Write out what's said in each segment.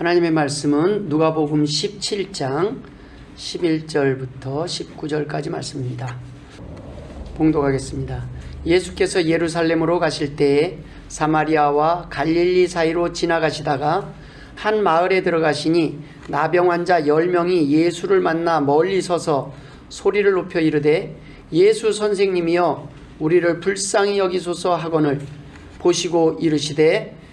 하나님의 말씀은 누가복음 17장 11절부터 19절까지 말씀입니다. 봉독하겠습니다. 예수께서 예루살렘으로 가실 때에 사마리아와 갈릴리 사이로 지나가시다가 한 마을에 들어가시니 나병 환자 10명이 예수를 만나 멀리 서서 소리를 높여 이르되 예수 선생님이여 우리를 불쌍히 여기소서 하거늘 보시고 이르시되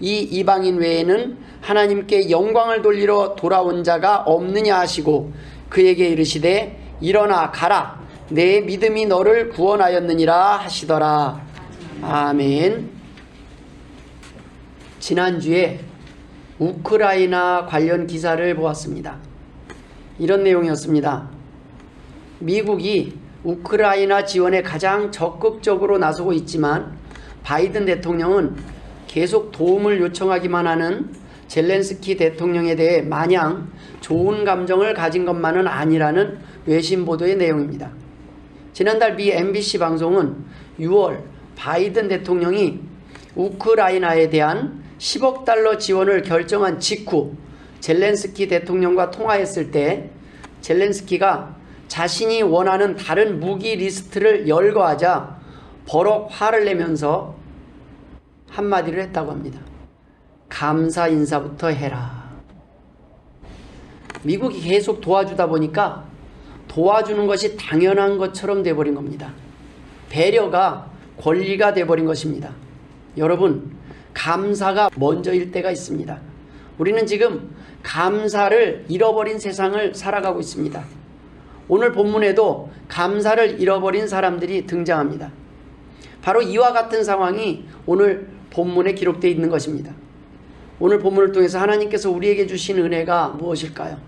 이 이방인 외에는 하나님께 영광을 돌리러 돌아온 자가 없느냐 하시고 그에게 이르시되 일어나 가라. 내 믿음이 너를 구원하였느니라 하시더라. 아멘. 지난주에 우크라이나 관련 기사를 보았습니다. 이런 내용이었습니다. 미국이 우크라이나 지원에 가장 적극적으로 나서고 있지만 바이든 대통령은 계속 도움을 요청하기만 하는 젤렌스키 대통령에 대해 마냥 좋은 감정을 가진 것만은 아니라는 외신 보도의 내용입니다. 지난달 미 MBC 방송은 6월 바이든 대통령이 우크라이나에 대한 10억 달러 지원을 결정한 직후 젤렌스키 대통령과 통화했을 때 젤렌스키가 자신이 원하는 다른 무기 리스트를 열거하자 버럭 화를 내면서 한마디를 했다고 합니다. 감사 인사부터 해라. 미국이 계속 도와주다 보니까 도와주는 것이 당연한 것처럼 돼버린 겁니다. 배려가 권리가 돼버린 것입니다. 여러분, 감사가 먼저일 때가 있습니다. 우리는 지금 감사를 잃어버린 세상을 살아가고 있습니다. 오늘 본문에도 감사를 잃어버린 사람들이 등장합니다. 바로 이와 같은 상황이 오늘 본문에 기록되어 있는 것입니다. 오늘 본문을 통해서 하나님께서 우리에게 주신 은혜가 무엇일까요?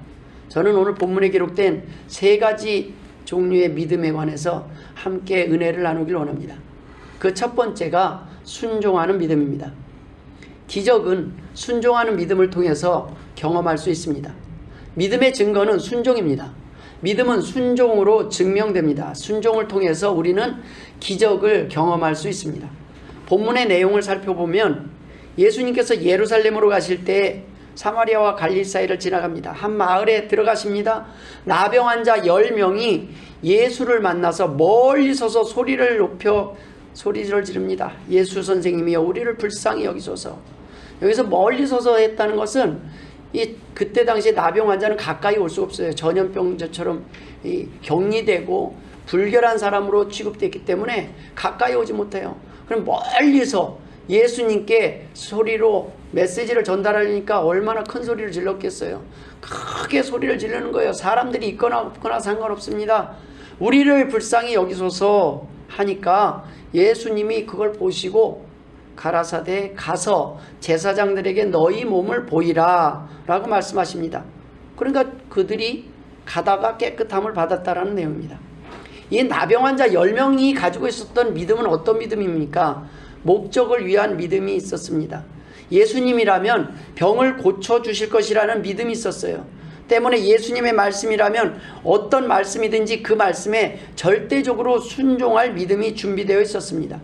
저는 오늘 본문에 기록된 세 가지 종류의 믿음에 관해서 함께 은혜를 나누길 원합니다. 그 첫 번째가 순종하는 믿음입니다. 기적은 순종하는 믿음을 통해서 경험할 수 있습니다. 믿음의 증거는 순종입니다. 믿음은 순종으로 증명됩니다. 순종을 통해서 우리는 기적을 경험할 수 있습니다. 본문의 내용을 살펴보면 예수님께서 예루살렘으로 가실 때 사마리아와 갈릴 사이를 지나갑니다. 한 마을에 들어가십니다. 나병 환자 10명이 예수를 만나서 멀리 서서 소리를 높여 소리를 지릅니다. 예수 선생님이여 우리를 불쌍히 여기소서. 여기서 멀리 서서 했다는 것은 이 그때 당시 나병 환자는 가까이 올 수 없어요. 전염병자처럼 이 격리되고 불결한 사람으로 취급됐기 때문에 가까이 오지 못해요. 그럼 멀리서 예수님께 소리로 메시지를 전달하려니까 얼마나 큰 소리를 질렀겠어요. 크게 소리를 지르는 거예요. 사람들이 있거나 없거나 상관없습니다. 우리를 불쌍히 여기소서 하니까 예수님이 그걸 보시고 가라사대 가서 제사장들에게 너희 몸을 보이라 라고 말씀하십니다. 그러니까 그들이 가다가 깨끗함을 받았다라는 내용입니다. 이 나병 환자 10명이 가지고 있었던 믿음은 어떤 믿음입니까? 목적을 위한 믿음이 있었습니다. 예수님이라면 병을 고쳐 주실 것이라는 믿음이 있었어요. 때문에 예수님의 말씀이라면 어떤 말씀이든지 그 말씀에 절대적으로 순종할 믿음이 준비되어 있었습니다.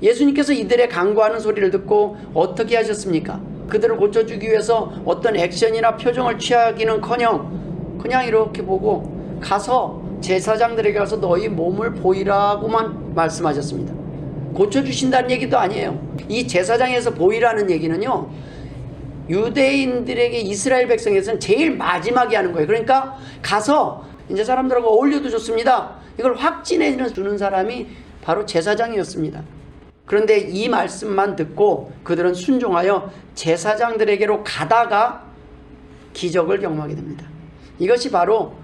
예수님께서 이들의 강구하는 소리를 듣고 어떻게 하셨습니까? 그들을 고쳐주기 위해서 어떤 액션이나 표정을 취하기는 커녕 그냥 이렇게 보고 가서 제사장들에게 가서 너희 몸을 보이라고만 말씀하셨습니다. 고쳐주신다는 얘기도 아니에요. 이 제사장에서 보이라는 얘기는요. 유대인들에게 이스라엘 백성에서는 제일 마지막에 하는 거예요. 그러니까 가서 이제 사람들하고 어울려도 좋습니다. 이걸 확진해 주는 사람이 바로 제사장이었습니다. 그런데 이 말씀만 듣고 그들은 순종하여 제사장들에게로 가다가 기적을 경험하게 됩니다. 이것이 바로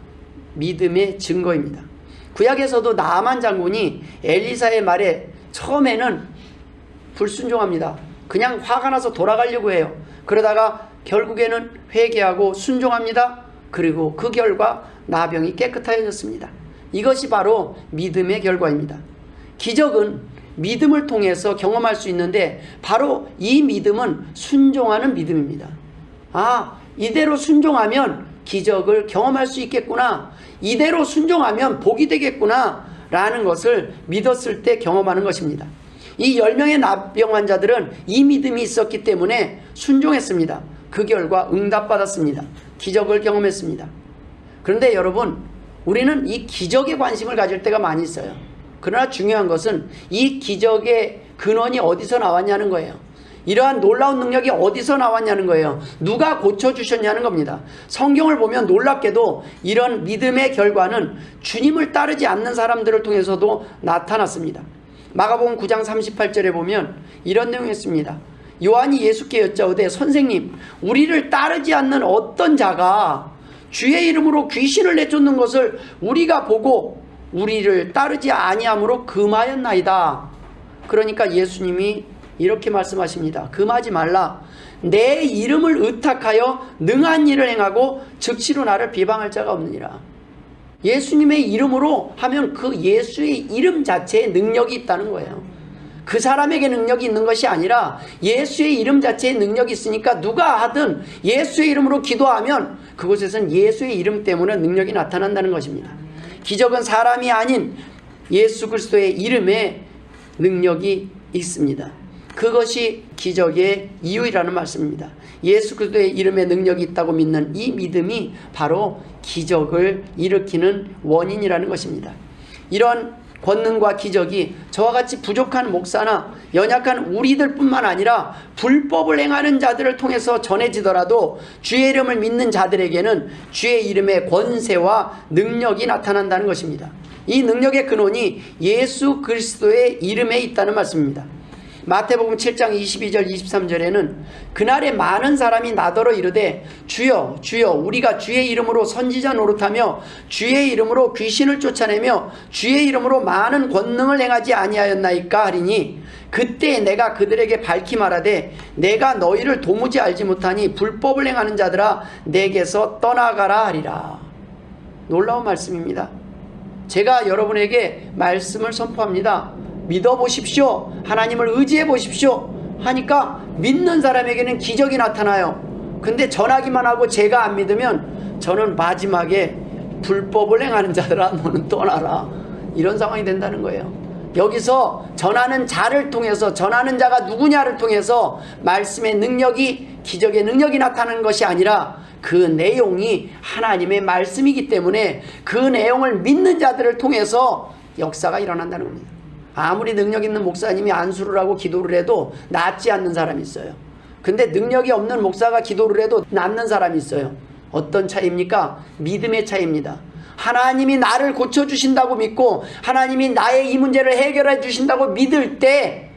믿음의 증거입니다. 구약에서도 나만 장군이 엘리사의 말에 처음에는 불순종합니다. 그냥 화가 나서 돌아가려고 해요. 그러다가 결국에는 회개하고 순종합니다. 그리고 그 결과 나병이 깨끗해졌습니다. 이것이 바로 믿음의 결과입니다. 기적은 믿음을 통해서 경험할 수 있는데 바로 이 믿음은 순종하는 믿음입니다. 아, 이대로 순종하면 기적을 경험할 수 있겠구나. 이대로 순종하면 복이 되겠구나. 라는 것을 믿었을 때 경험하는 것입니다. 이 10명의 나병 환자들은 이 믿음이 있었기 때문에 순종했습니다. 그 결과 응답받았습니다. 기적을 경험했습니다. 그런데 여러분, 우리는 이 기적에 관심을 가질 때가 많이 있어요. 그러나 중요한 것은 이 기적의 근원이 어디서 나왔냐는 거예요. 이러한 놀라운 능력이 어디서 나왔냐는 거예요. 누가 고쳐주셨냐는 겁니다. 성경을 보면 놀랍게도 이런 믿음의 결과는 주님을 따르지 않는 사람들을 통해서도 나타났습니다. 마가복음 9장 38절에 보면 이런 내용이 있습니다. 요한이 예수께 여짜오되 선생님 우리를 따르지 않는 어떤 자가 주의 이름으로 귀신을 내쫓는 것을 우리가 보고 우리를 따르지 아니함으로 금하였나이다. 그러니까 예수님이 이렇게 말씀하십니다. 금하지 말라. 내 이름을 의탁하여 능한 일을 행하고 즉시로 나를 비방할 자가 없느니라. 예수님의 이름으로 하면 그 예수의 이름 자체에 능력이 있다는 거예요. 그 사람에게 능력이 있는 것이 아니라 예수의 이름 자체에 능력이 있으니까 누가 하든 예수의 이름으로 기도하면 그곳에선 예수의 이름 때문에 능력이 나타난다는 것입니다. 기적은 사람이 아닌 예수 그리스도의 이름에 능력이 있습니다. 그것이 기적의 이유이라는 말씀입니다. 예수 그리스도의 이름에 능력이 있다고 믿는 이 믿음이 바로 기적을 일으키는 원인이라는 것입니다. 이런 권능과 기적이 저와 같이 부족한 목사나 연약한 우리들뿐만 아니라 불법을 행하는 자들을 통해서 전해지더라도 주의 이름을 믿는 자들에게는 주의 이름의 권세와 능력이 나타난다는 것입니다. 이 능력의 근원이 예수 그리스도의 이름에 있다는 말씀입니다. 마태복음 7장 22절 23절에는 그날에 많은 사람이 나더러 이르되 주여 주여 우리가 주의 이름으로 선지자 노릇하며 주의 이름으로 귀신을 쫓아내며 주의 이름으로 많은 권능을 행하지 아니하였나이까 하리니 그때 내가 그들에게 밝히 말하되 내가 너희를 도무지 알지 못하니 불법을 행하는 자들아 내게서 떠나가라 하리라 놀라운 말씀입니다. 제가 여러분에게 말씀을 선포합니다. 믿어 보십시오. 하나님을 의지해 보십시오. 하니까 믿는 사람에게는 기적이 나타나요. 근데 전하기만 하고 제가 안 믿으면 저는 마지막에 불법을 행하는 자들아 너는 떠나라. 이런 상황이 된다는 거예요. 여기서 전하는 자를 통해서 전하는 자가 누구냐를 통해서 말씀의 능력이 기적의 능력이 나타나는 것이 아니라 그 내용이 하나님의 말씀이기 때문에 그 내용을 믿는 자들을 통해서 역사가 일어난다는 겁니다. 아무리 능력 있는 목사님이 안수를 하고 기도를 해도 낫지 않는 사람이 있어요. 근데 능력이 없는 목사가 기도를 해도 낫는 사람이 있어요. 어떤 차이입니까? 믿음의 차이입니다. 하나님이 나를 고쳐주신다고 믿고 하나님이 나의 이 문제를 해결해 주신다고 믿을 때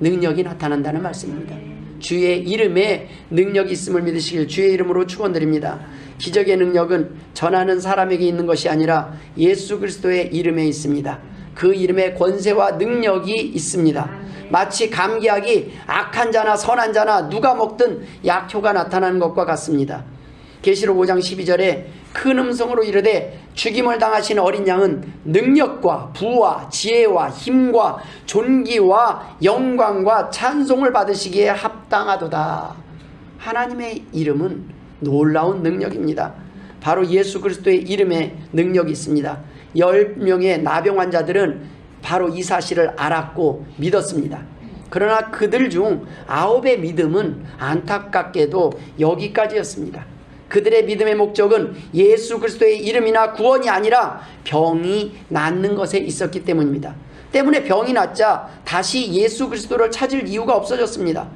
능력이 나타난다는 말씀입니다. 주의 이름에 능력이 있음을 믿으시길 주의 이름으로 축원드립니다. 기적의 능력은 전하는 사람에게 있는 것이 아니라 예수 그리스도의 이름에 있습니다. 그 이름에 권세와 능력이 있습니다. 마치 감기약이 악한 자나 선한 자나 누가 먹든 약효가 나타나는 것과 같습니다. 계시록 5장 12절에 큰 음성으로 이르되 죽임을 당하신 어린 양은 능력과 부와 지혜와 힘과 존귀와 영광과 찬송을 받으시기에 합당하도다. 하나님의 이름은 놀라운 능력입니다. 바로 예수 그리스도의 이름에 능력이 있습니다. 열 명의 나병 환자들은 바로 이 사실을 알았고 믿었습니다. 그러나 그들 중 아홉의 믿음은 안타깝게도 여기까지였습니다. 그들의 믿음의 목적은 예수 그리스도의 이름이나 구원이 아니라 병이 낫는 것에 있었기 때문입니다. 때문에 병이 낫자 다시 예수 그리스도를 찾을 이유가 없어졌습니다.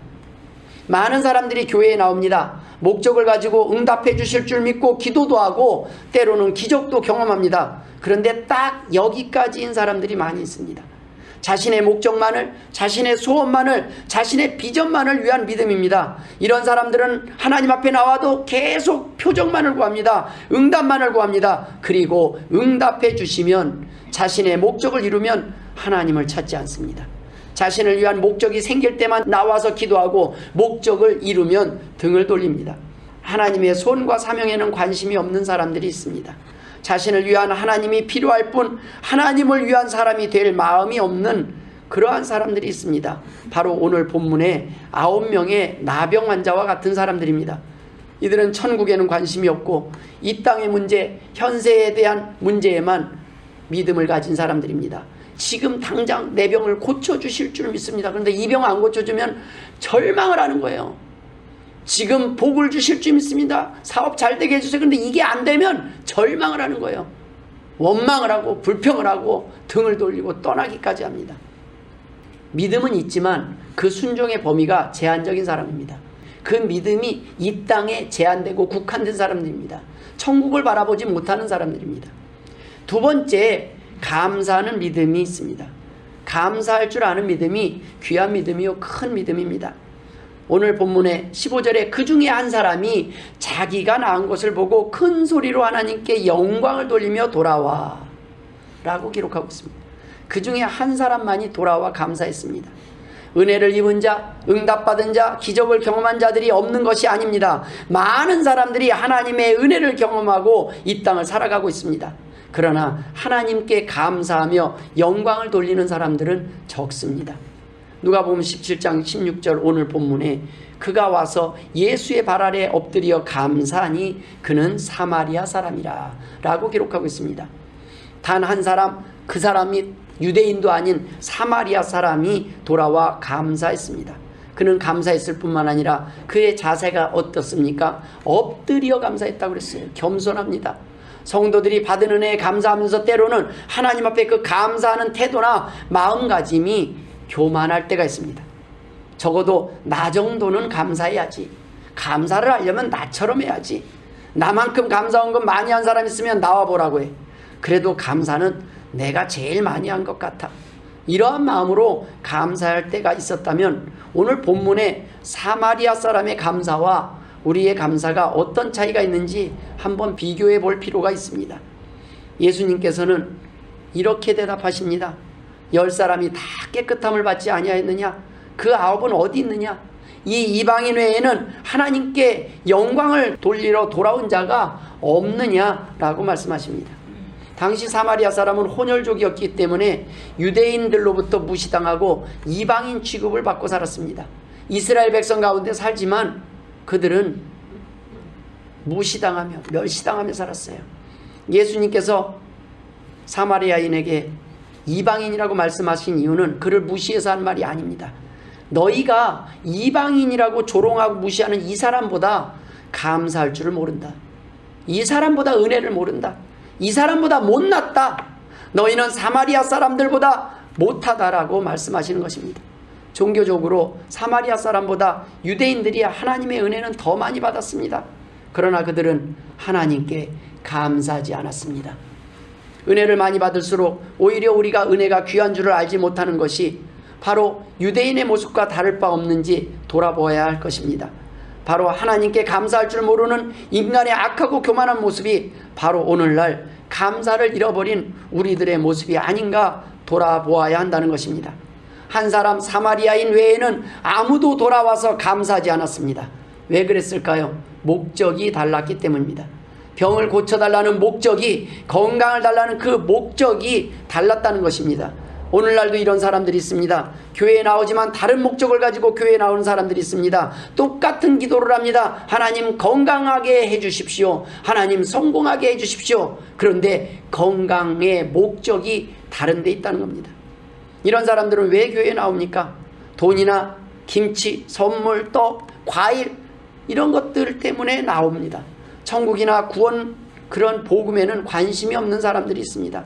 많은 사람들이 교회에 나옵니다. 목적을 가지고 응답해 주실 줄 믿고 기도도 하고 때로는 기적도 경험합니다. 그런데 딱 여기까지인 사람들이 많이 있습니다. 자신의 목적만을, 자신의 소원만을, 자신의 비전만을 위한 믿음입니다. 이런 사람들은 하나님 앞에 나와도 계속 표정만을 구합니다. 응답만을 구합니다. 그리고 응답해 주시면 자신의 목적을 이루면 하나님을 찾지 않습니다. 자신을 위한 목적이 생길 때만 나와서 기도하고 목적을 이루면 등을 돌립니다. 하나님의 손과 사명에는 관심이 없는 사람들이 있습니다. 자신을 위한 하나님이 필요할 뿐 하나님을 위한 사람이 될 마음이 없는 그러한 사람들이 있습니다. 바로 오늘 본문의 아홉 명의 나병 환자와 같은 사람들입니다. 이들은 천국에는 관심이 없고 이 땅의 문제, 현세에 대한 문제에만 믿음을 가진 사람들입니다. 지금 당장 내 병을 고쳐주실 줄 믿습니다. 그런데 이 병 안 고쳐주면 절망을 하는 거예요. 지금 복을 주실 줄 믿습니다. 사업 잘 되게 해주세요. 그런데 이게 안 되면 절망을 하는 거예요. 원망을 하고 불평을 하고 등을 돌리고 떠나기까지 합니다. 믿음은 있지만 그 순종의 범위가 제한적인 사람입니다. 그 믿음이 이 땅에 제한되고 국한된 사람들입니다. 천국을 바라보지 못하는 사람들입니다. 두 번째, 감사하는 믿음이 있습니다. 감사할 줄 아는 믿음이 귀한 믿음이요, 큰 믿음입니다. 오늘 본문의 15절에 그 중에 한 사람이 자기가 낳은 것을 보고 큰 소리로 하나님께 영광을 돌리며 돌아와 라고 기록하고 있습니다. 그 중에 한 사람만이 돌아와 감사했습니다. 은혜를 입은 자, 응답받은 자, 기적을 경험한 자들이 없는 것이 아닙니다. 많은 사람들이 하나님의 은혜를 경험하고 이 땅을 살아가고 있습니다. 그러나 하나님께 감사하며 영광을 돌리는 사람들은 적습니다. 누가 보면 17장 16절 오늘 본문에 그가 와서 예수의 발 아래 엎드려 감사하니 그는 사마리아 사람이라 라고 기록하고 있습니다. 단 한 사람 그 사람이 유대인도 아닌 사마리아 사람이 돌아와 감사했습니다. 그는 감사했을 뿐만 아니라 그의 자세가 어떻습니까? 엎드려 감사했다고 그랬어요. 겸손합니다. 성도들이 받은 은혜에 감사하면서 때로는 하나님 앞에 그 감사하는 태도나 마음가짐이 교만할 때가 있습니다. 적어도 나 정도는 감사해야지. 감사를 하려면 나처럼 해야지. 나만큼 감사한 건 많이 한 사람 있으면 나와 보라고 해. 그래도 감사는 내가 제일 많이 한 것 같아. 이러한 마음으로 감사할 때가 있었다면 오늘 본문의 사마리아 사람의 감사와 우리의 감사가 어떤 차이가 있는지 한번 비교해 볼 필요가 있습니다. 예수님께서는 이렇게 대답하십니다. 열 사람이 다 깨끗함을 받지 아니하였느냐? 그 아홉은 어디 있느냐? 이 이방인 외에는 하나님께 영광을 돌리러 돌아온 자가 없느냐라고 말씀하십니다. 당시 사마리아 사람은 혼혈족이었기 때문에 유대인들로부터 무시당하고 이방인 취급을 받고 살았습니다. 이스라엘 백성 가운데 살지만 그들은 무시당하며 멸시당하며 살았어요. 예수님께서 사마리아인에게 이방인이라고 말씀하신 이유는 그를 무시해서 한 말이 아닙니다. 너희가 이방인이라고 조롱하고 무시하는 이 사람보다 감사할 줄을 모른다. 이 사람보다 은혜를 모른다. 이 사람보다 못났다. 너희는 사마리아 사람들보다 못하다라고 말씀하시는 것입니다. 종교적으로 사마리아 사람보다 유대인들이 하나님의 은혜는 더 많이 받았습니다. 그러나 그들은 하나님께 감사하지 않았습니다. 은혜를 많이 받을수록 오히려 우리가 은혜가 귀한 줄을 알지 못하는 것이 바로 유대인의 모습과 다를 바 없는지 돌아보아야 할 것입니다. 바로 하나님께 감사할 줄 모르는 인간의 악하고 교만한 모습이 바로 오늘날 감사를 잃어버린 우리들의 모습이 아닌가 돌아보아야 한다는 것입니다. 한 사람 사마리아인 외에는 아무도 돌아와서 감사하지 않았습니다. 왜 그랬을까요? 목적이 달랐기 때문입니다. 병을 고쳐달라는 목적이 건강을 달라는 그 목적이 달랐다는 것입니다. 오늘날도 이런 사람들이 있습니다. 교회에 나오지만 다른 목적을 가지고 교회에 나오는 사람들이 있습니다. 똑같은 기도를 합니다. 하나님 건강하게 해주십시오. 하나님 성공하게 해주십시오. 그런데 건강의 목적이 다른 데 있다는 겁니다. 이런 사람들은 왜 교회에 나옵니까? 돈이나 김치, 선물, 떡, 과일 이런 것들 때문에 나옵니다. 천국이나 구원 그런 복음에는 관심이 없는 사람들이 있습니다.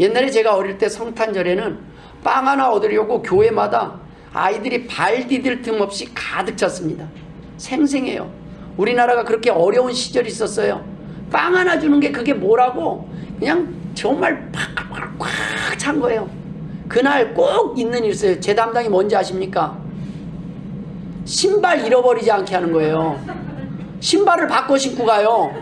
옛날에 제가 어릴 때 성탄절에는 빵 하나 얻으려고 교회마다 아이들이 발 디딜 틈 없이 가득 찼습니다. 생생해요. 우리나라가 그렇게 어려운 시절이 있었어요. 빵 하나 주는 게 그게 뭐라고 그냥 정말 팍팍팍 찬 거예요. 그날 꼭 있는 일 있어요. 제 담당이 뭔지 아십니까? 신발 잃어버리지 않게 하는 거예요. 신발을 바꿔 신고 가요.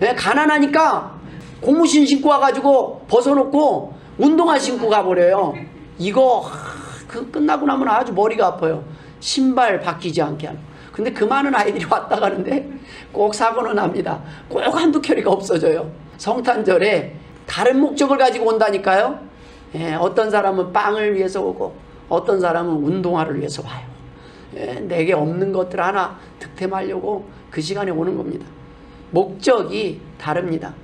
네, 가난하니까 고무신 신고 와가지고 벗어놓고 운동화 신고 가버려요. 이거 그 끝나고 나면 아주 머리가 아파요. 신발 바뀌지 않게 하는. 근데 그 많은 아이들이 왔다 가는데 꼭 사고는 납니다. 꼭 한두 캐리가 없어져요. 성탄절에 다른 목적을 가지고 온다니까요. 예, 어떤 사람은 빵을 위해서 오고 어떤 사람은 운동화를 위해서 와요. 예, 내게 없는 것들 하나 득템하려고 그 시간에 오는 겁니다. 목적이 다릅니다.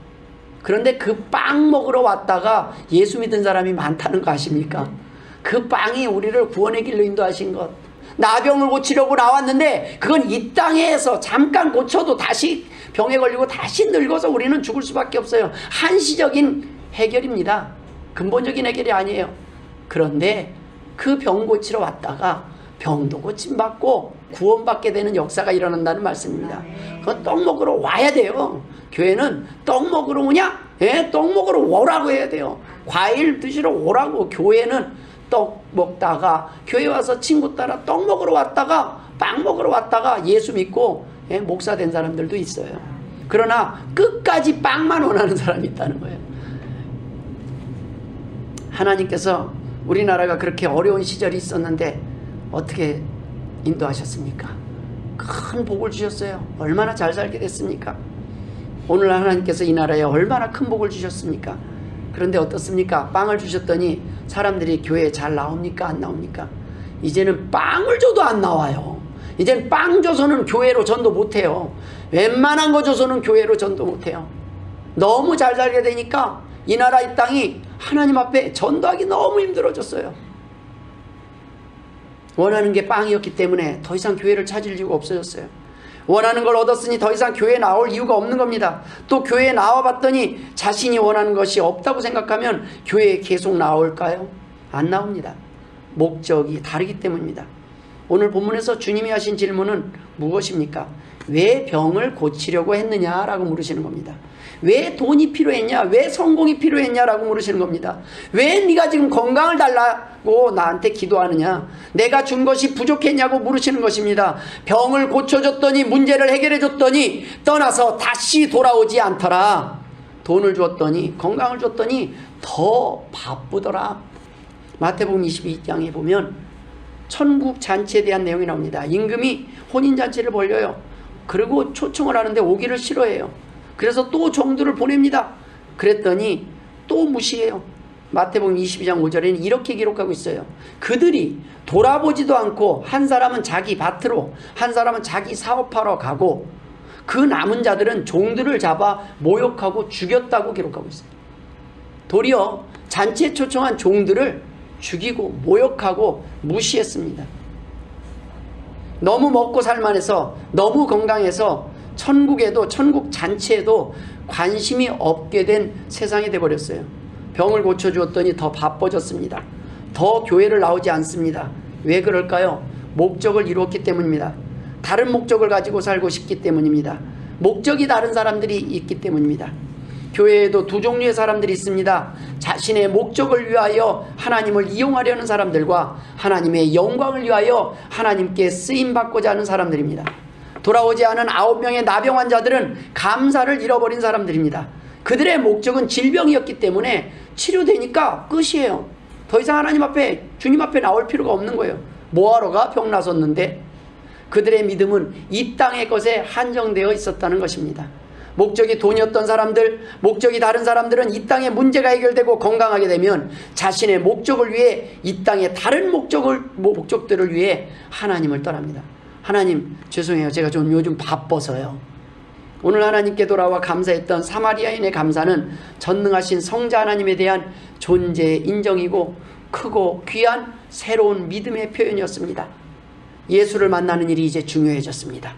그런데 그 빵 먹으러 왔다가 예수 믿은 사람이 많다는 거 아십니까? 그 빵이 우리를 구원의 길로 인도하신 것. 나병을 고치려고 나왔는데 그건 이 땅에서 잠깐 고쳐도 다시 병에 걸리고 다시 늙어서 우리는 죽을 수밖에 없어요. 한시적인 해결입니다. 근본적인 해결이 아니에요. 그런데 그 병 고치러 왔다가 병도 고침받고 구원받게 되는 역사가 일어난다는 말씀입니다. 그건 떡 먹으러 와야 돼요. 교회는 떡 먹으러 오냐? 예, 떡 먹으러 오라고 해야 돼요. 과일 드시러 오라고. 교회는 떡 먹다가 교회 와서 친구 따라 떡 먹으러 왔다가 빵 먹으러 왔다가 예수 믿고 예, 목사 된 사람들도 있어요. 그러나 끝까지 빵만 원하는 사람이 있다는 거예요. 하나님께서 우리나라가 그렇게 어려운 시절이 있었는데 어떻게 인도하셨습니까? 큰 복을 주셨어요. 얼마나 잘 살게 됐습니까? 오늘 하나님께서 이 나라에 얼마나 큰 복을 주셨습니까? 그런데 어떻습니까? 빵을 주셨더니 사람들이 교회에 잘 나옵니까? 안 나옵니까? 이제는 빵을 줘도 안 나와요. 이제는 빵 줘서는 교회로 전도 못해요. 웬만한 거 줘서는 교회로 전도 못해요. 너무 잘 살게 되니까 이 나라 이 땅이 하나님 앞에 전도하기 너무 힘들어졌어요. 원하는 게 빵이었기 때문에 더 이상 교회를 찾을 이유가 없어졌어요. 원하는 걸 얻었으니 더 이상 교회에 나올 이유가 없는 겁니다. 또 교회에 나와 봤더니 자신이 원하는 것이 없다고 생각하면 교회에 계속 나올까요? 안 나옵니다. 목적이 다르기 때문입니다. 오늘 본문에서 주님이 하신 질문은 무엇입니까? 왜 병을 고치려고 했느냐라고 물으시는 겁니다. 왜 돈이 필요했냐? 왜 성공이 필요했냐라고 물으시는 겁니다. 왜 네가 지금 건강을 달라고 나한테 기도하느냐? 내가 준 것이 부족했냐고 물으시는 것입니다. 병을 고쳐줬더니 문제를 해결해줬더니 떠나서 다시 돌아오지 않더라. 돈을 줬더니 건강을 줬더니 더 바쁘더라. 마태복음 22장에 보면 천국 잔치에 대한 내용이 나옵니다. 임금이 혼인 잔치를 벌려요. 그리고 초청을 하는데 오기를 싫어해요. 그래서 또 종들을 보냅니다. 그랬더니 또 무시해요. 마태복음 22장 5절에는 이렇게 기록하고 있어요. 그들이 돌아보지도 않고 한 사람은 자기 밭으로 한 사람은 자기 사업하러 가고 그 남은 자들은 종들을 잡아 모욕하고 죽였다고 기록하고 있어요. 도리어 잔치에 초청한 종들을 죽이고 모욕하고 무시했습니다. 너무 먹고 살만해서 너무 건강해서 천국에도 천국 잔치에도 관심이 없게 된 세상이 돼버렸어요. 병을 고쳐주었더니 더 바빠졌습니다. 더 교회를 나오지 않습니다. 왜 그럴까요? 목적을 이루었기 때문입니다. 다른 목적을 가지고 살고 싶기 때문입니다. 목적이 다른 사람들이 있기 때문입니다. 교회에도 두 종류의 사람들이 있습니다. 자신의 목적을 위하여 하나님을 이용하려는 사람들과 하나님의 영광을 위하여 하나님께 쓰임 받고자 하는 사람들입니다. 돌아오지 않은 아홉 명의 나병 환자들은 감사를 잃어버린 사람들입니다. 그들의 목적은 질병이었기 때문에 치료되니까 끝이에요. 더 이상 하나님 앞에 주님 앞에 나올 필요가 없는 거예요. 뭐하러 가? 병 나섰는데 그들의 믿음은 이 땅의 것에 한정되어 있었다는 것입니다. 목적이 돈이었던 사람들, 목적이 다른 사람들은 이 땅의 문제가 해결되고 건강하게 되면 자신의 목적을 위해 이 땅의 다른 목적을 목적들을 위해 하나님을 떠납니다. 하나님 죄송해요. 제가 좀 요즘 바빠서요. 오늘 하나님께 돌아와 감사했던 사마리아인의 감사는 전능하신 성자 하나님에 대한 존재의 인정이고 크고 귀한 새로운 믿음의 표현이었습니다. 예수를 만나는 일이 이제 중요해졌습니다.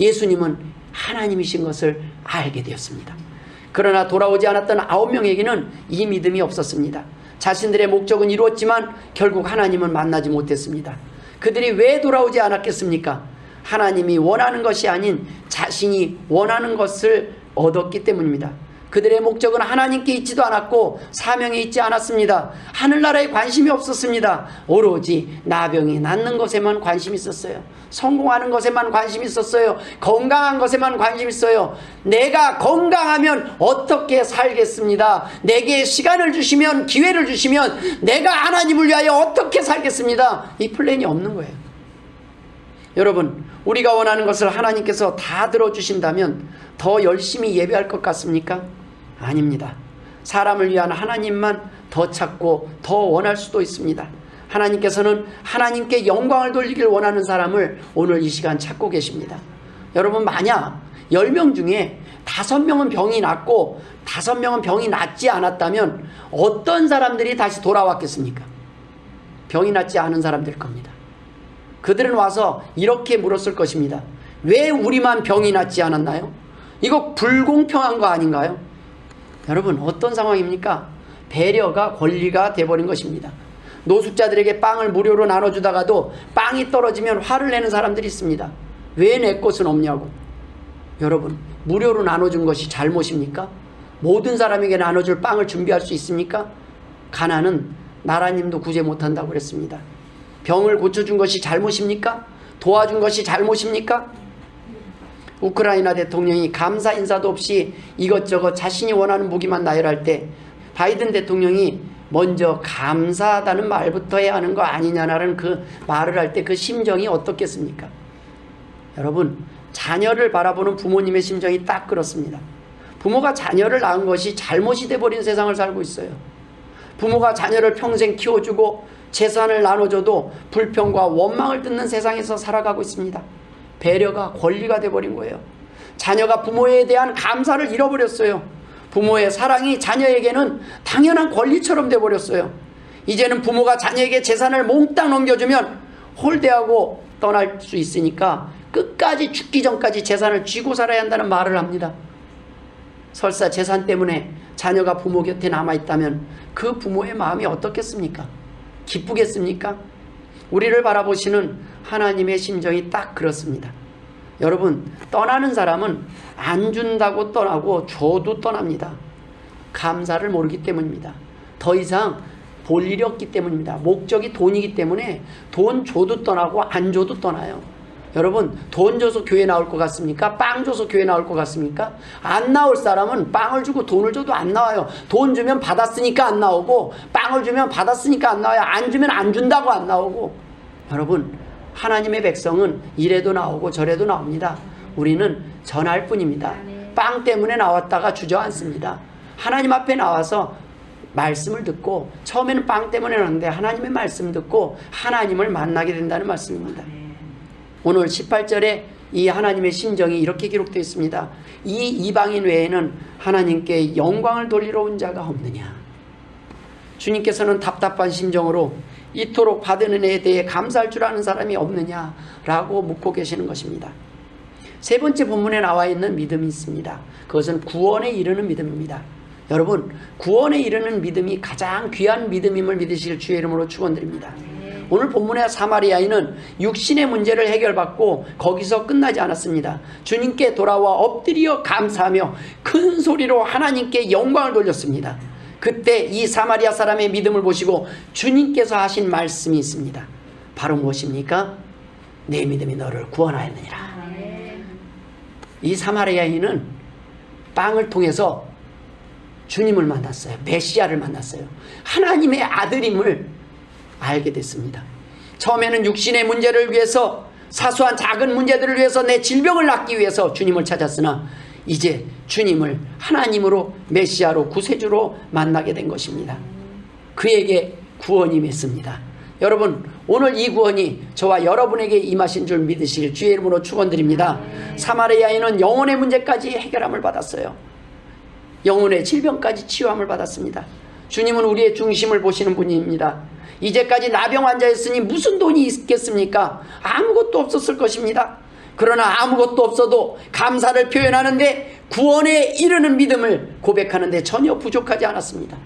예수님은 하나님이신 것을 알게 되었습니다. 그러나 돌아오지 않았던 아홉 명에게는 이 믿음이 없었습니다. 자신들의 목적은 이루었지만 결국 하나님을 만나지 못했습니다. 그들이 왜 돌아오지 않았겠습니까? 하나님이 원하는 것이 아닌 자신이 원하는 것을 얻었기 때문입니다. 그들의 목적은 하나님께 있지도 않았고 사명에 있지 않았습니다. 하늘나라에 관심이 없었습니다. 오로지 나병이 낫는 것에만 관심이 있었어요. 성공하는 것에만 관심이 있었어요. 건강한 것에만 관심이 있어요. 내가 건강하면 어떻게 살겠습니다. 내게 시간을 주시면 기회를 주시면 내가 하나님을 위하여 어떻게 살겠습니다. 이 플랜이 없는 거예요. 여러분, 우리가 원하는 것을 하나님께서 다 들어주신다면 더 열심히 예배할 것 같습니까? 아닙니다. 사람을 위한 하나님만 더 찾고 더 원할 수도 있습니다. 하나님께서는 하나님께 영광을 돌리길 원하는 사람을 오늘 이 시간 찾고 계십니다. 여러분, 만약 10명 중에 5명은 병이 낫고 5명은 병이 낫지 않았다면 어떤 사람들이 다시 돌아왔겠습니까? 병이 낫지 않은 사람들 겁니다. 그들은 와서 이렇게 물었을 것입니다. 왜 우리만 병이 낫지 않았나요? 이거 불공평한 거 아닌가요? 여러분, 어떤 상황입니까? 배려가 권리가 돼버린 것입니다. 노숙자들에게 빵을 무료로 나눠주다가도 빵이 떨어지면 화를 내는 사람들이 있습니다. 왜 내 것은 없냐고. 여러분, 무료로 나눠준 것이 잘못입니까? 모든 사람에게 나눠줄 빵을 준비할 수 있습니까? 가난은 나라님도 구제 못한다고 그랬습니다. 병을 고쳐준 것이 잘못입니까? 도와준 것이 잘못입니까? 우크라이나 대통령이 감사 인사도 없이 이것저것 자신이 원하는 무기만 나열할 때 바이든 대통령이 먼저 감사하다는 말부터 해야 하는 거 아니냐라는 그 말을 할 때 그 심정이 어떻겠습니까? 여러분, 자녀를 바라보는 부모님의 심정이 딱 그렇습니다. 부모가 자녀를 낳은 것이 잘못이 돼버린 세상을 살고 있어요. 부모가 자녀를 평생 키워주고 재산을 나눠줘도 불평과 원망을 듣는 세상에서 살아가고 있습니다. 배려가 권리가 돼버린 거예요. 자녀가 부모에 대한 감사를 잃어버렸어요. 부모의 사랑이 자녀에게는 당연한 권리처럼 돼버렸어요. 이제는 부모가 자녀에게 재산을 몽땅 넘겨주면 홀대하고 떠날 수 있으니까 끝까지 죽기 전까지 재산을 쥐고 살아야 한다는 말을 합니다. 설사 재산 때문에 자녀가 부모 곁에 남아있다면 그 부모의 마음이 어떻겠습니까? 기쁘겠습니까? 우리를 바라보시는 하나님의 심정이 딱 그렇습니다. 여러분, 떠나는 사람은 안 준다고 떠나고 줘도 떠납니다. 감사를 모르기 때문입니다. 더 이상 볼 일이 없기 때문입니다. 목적이 돈이기 때문에 돈 줘도 떠나고 안 줘도 떠나요. 여러분, 돈 줘서 교회 나올 것 같습니까? 빵 줘서 교회 나올 것 같습니까? 안 나올 사람은 빵을 주고 돈을 줘도 안 나와요. 돈 주면 받았으니까 안 나오고, 빵을 주면 받았으니까 안 나와요. 안 주면 안 준다고 안 나오고. 여러분, 하나님의 백성은 이래도 나오고 저래도 나옵니다. 우리는 전할 뿐입니다. 빵 때문에 나왔다가 주저앉습니다. 하나님 앞에 나와서 말씀을 듣고 처음에는 빵 때문에 나왔는데 하나님의 말씀 듣고 하나님을 만나게 된다는 말씀입니다. 오늘 18절에 이 하나님의 심정이 이렇게 기록되어 있습니다. 이 이방인 외에는 하나님께 영광을 돌리러 온 자가 없느냐. 주님께서는 답답한 심정으로 이토록 받은 은혜에 대해 감사할 줄 아는 사람이 없느냐라고 묻고 계시는 것입니다. 세 번째 본문에 나와 있는 믿음이 있습니다. 그것은 구원에 이르는 믿음입니다. 여러분, 구원에 이르는 믿음이 가장 귀한 믿음임을 믿으실 주의 이름으로 축원드립니다. 오늘 본문의 사마리아인은 육신의 문제를 해결받고 거기서 끝나지 않았습니다. 주님께 돌아와 엎드려 감사하며 큰 소리로 하나님께 영광을 돌렸습니다. 그때 이 사마리아 사람의 믿음을 보시고 주님께서 하신 말씀이 있습니다. 바로 무엇입니까? 내 믿음이 너를 구원하였느니라. 이 사마리아인은 빵을 통해서 주님을 만났어요. 메시아를 만났어요. 하나님의 아들임을 알게 됐습니다. 처음에는 육신의 문제를 위해서 사소한 작은 문제들을 위해서 내 질병을 낫기 위해서 주님을 찾았으나 이제 주님을 하나님으로 메시아로 구세주로 만나게 된 것입니다. 그에게 구원이 맺습니다. 여러분 오늘 이 구원이 저와 여러분에게 임하신 줄 믿으실 주의 이름으로 축원드립니다. 사마리아인은 영혼의 문제까지 해결함을 받았어요. 영혼의 질병까지 치유함을 받았습니다. 주님은 우리의 중심을 보시는 분입니다. 이제까지 나병 환자였으니 무슨 돈이 있겠습니까? 아무것도 없었을 것입니다. 그러나 아무것도 없어도 감사를 표현하는데 구원에 이르는 믿음을 고백하는데 전혀 부족하지 않았습니다.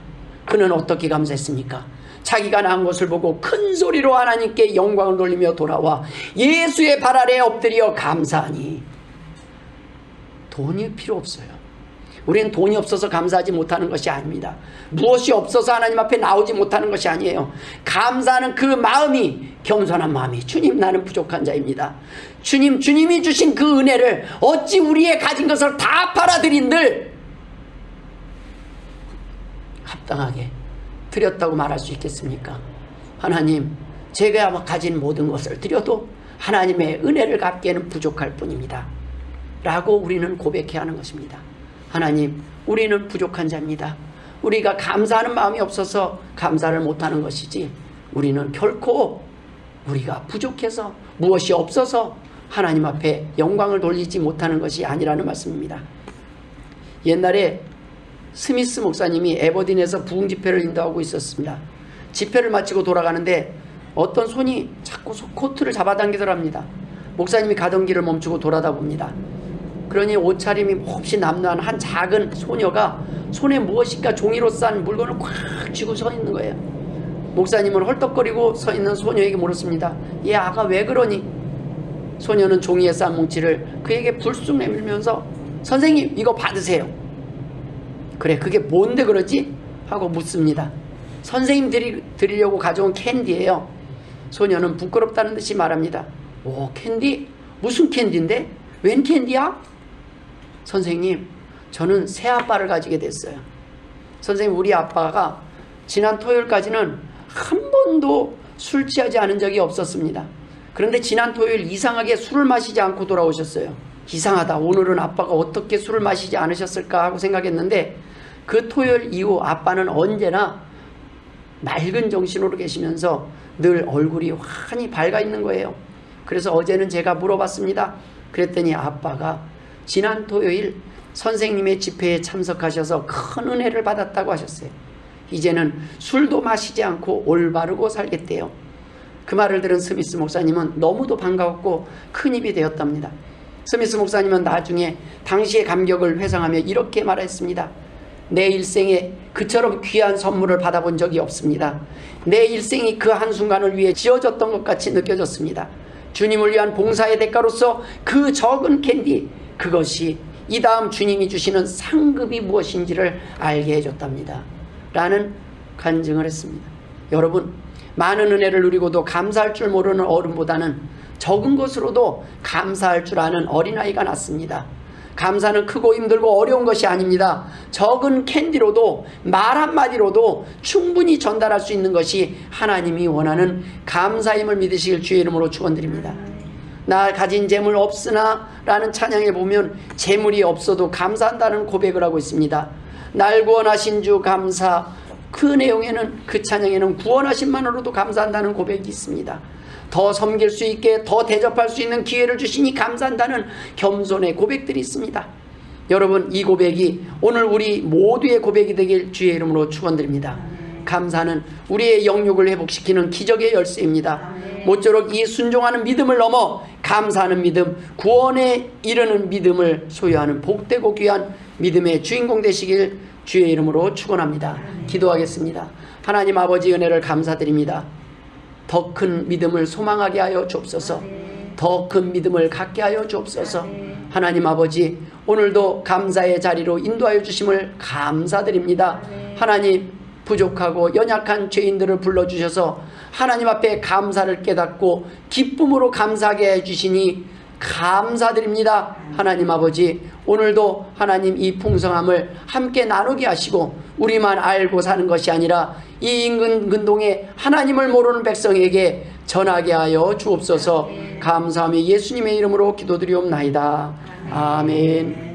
그는 어떻게 감사했습니까? 자기가 낳은 것을 보고 큰 소리로 하나님께 영광을 돌리며 돌아와 예수의 발 아래 엎드려 감사하니 돈이 필요 없어요. 우리는 돈이 없어서 감사하지 못하는 것이 아닙니다. 무엇이 없어서 하나님 앞에 나오지 못하는 것이 아니에요. 감사하는 그 마음이 겸손한 마음이 주님 나는 부족한 자입니다. 주님 주님이 주신 그 은혜를 어찌 우리의 가진 것을 다 팔아드린들 합당하게 드렸다고 말할 수 있겠습니까? 하나님 제가 가진 모든 것을 드려도 하나님의 은혜를 갚기에는 부족할 뿐입니다. 라고 우리는 고백해야 하는 것입니다. 하나님, 우리는 부족한 자입니다. 우리가 감사하는 마음이 없어서 감사를 못하는 것이지 우리는 결코 우리가 부족해서 무엇이 없어서 하나님 앞에 영광을 돌리지 못하는 것이 아니라는 말씀입니다. 옛날에 스미스 목사님이 에버딘에서 부흥 집회를 인도하고 있었습니다. 집회를 마치고 돌아가는데 어떤 손이 자꾸 소- 코트를 잡아당기더랍니다. 목사님이 가던 길을 멈추고 돌아다 봅니다. 그러니 옷차림이 몹시 남루한 한 작은 소녀가 손에 무엇인가 종이로 싼 물건을 꽉 쥐고 서 있는 거예요. 목사님은 헐떡거리고 서 있는 소녀에게 물었습니다. 얘 아가 왜 그러니? 소녀는 종이에 싼 뭉치를 그에게 불쑥 내밀면서 선생님 이거 받으세요. 그래 그게 뭔데 그러지? 하고 묻습니다. 선생님 드리, 드리려고 가져온 캔디예요. 소녀는 부끄럽다는 듯이 말합니다. 오 캔디? 무슨 캔디인데? 웬 캔디야? 선생님 저는 새 아빠를 가지게 됐어요. 선생님 우리 아빠가 지난 토요일까지는 한 번도 술 취하지 않은 적이 없었습니다. 그런데 지난 토요일 이상하게 술을 마시지 않고 돌아오셨어요. 이상하다. 오늘은 아빠가 어떻게 술을 마시지 않으셨을까 하고 생각했는데 그 토요일 이후 아빠는 언제나 맑은 정신으로 계시면서 늘 얼굴이 환히 밝아 있는 거예요. 그래서 어제는 제가 물어봤습니다. 그랬더니 아빠가 지난 토요일 선생님의 집회에 참석하셔서 큰 은혜를 받았다고 하셨어요. 이제는 술도 마시지 않고 올바르고 살겠대요. 그 말을 들은 스미스 목사님은 너무도 반가웠고 큰 힘이 되었답니다. 스미스 목사님은 나중에 당시의 감격을 회상하며 이렇게 말했습니다. 내 일생에 그처럼 귀한 선물을 받아본 적이 없습니다. 내 일생이 그 한순간을 위해 지어졌던 것 같이 느껴졌습니다. 주님을 위한 봉사의 대가로서 그 적은 캔디, 그것이 이 다음 주님이 주시는 상급이 무엇인지를 알게 해줬답니다. 라는 간증을 했습니다. 여러분, 많은 은혜를 누리고도 감사할 줄 모르는 어른보다는 적은 것으로도 감사할 줄 아는 어린아이가 낫습니다. 감사는 크고 힘들고 어려운 것이 아닙니다. 적은 캔디로도 말 한마디로도 충분히 전달할 수 있는 것이 하나님이 원하는 감사임을 믿으시길 주의 이름으로 축원드립니다. 나 가진 재물 없으나 라는 찬양에 보면 재물이 없어도 감사한다는 고백을 하고 있습니다. 날 구원하신 주 감사 그 내용에는 그 찬양에는 구원하신만으로도 감사한다는 고백이 있습니다. 더 섬길 수 있게 더 대접할 수 있는 기회를 주시니 감사한다는 겸손의 고백들이 있습니다. 여러분 이 고백이 오늘 우리 모두의 고백이 되길 주의 이름으로 축원드립니다. 감사는 우리의 영육을 회복시키는 기적의 열쇠입니다. 모쪼록 이 순종하는 믿음을 넘어 감사하는 믿음, 구원에 이르는 믿음을 소유하는 복되고 귀한 믿음의 주인공 되시길 주의 이름으로 축원합니다. 기도하겠습니다. 하나님 아버지 은혜를 감사드립니다. 더 큰 믿음을 소망하게 하여 주옵소서. 더 큰 믿음을 갖게 하여 주옵소서. 하나님 아버지 오늘도 감사의 자리로 인도하여 주심을 감사드립니다. 하나님 부족하고 연약한 죄인들을 불러주셔서 하나님 앞에 감사를 깨닫고 기쁨으로 감사하게 해주시니 감사드립니다. 하나님 아버지 오늘도 하나님 이 풍성함을 함께 나누게 하시고 우리만 알고 사는 것이 아니라 이 인근 근동에 하나님을 모르는 백성에게 전하게 하여 주옵소서 감사하며 예수님의 이름으로 기도드리옵나이다. 아멘.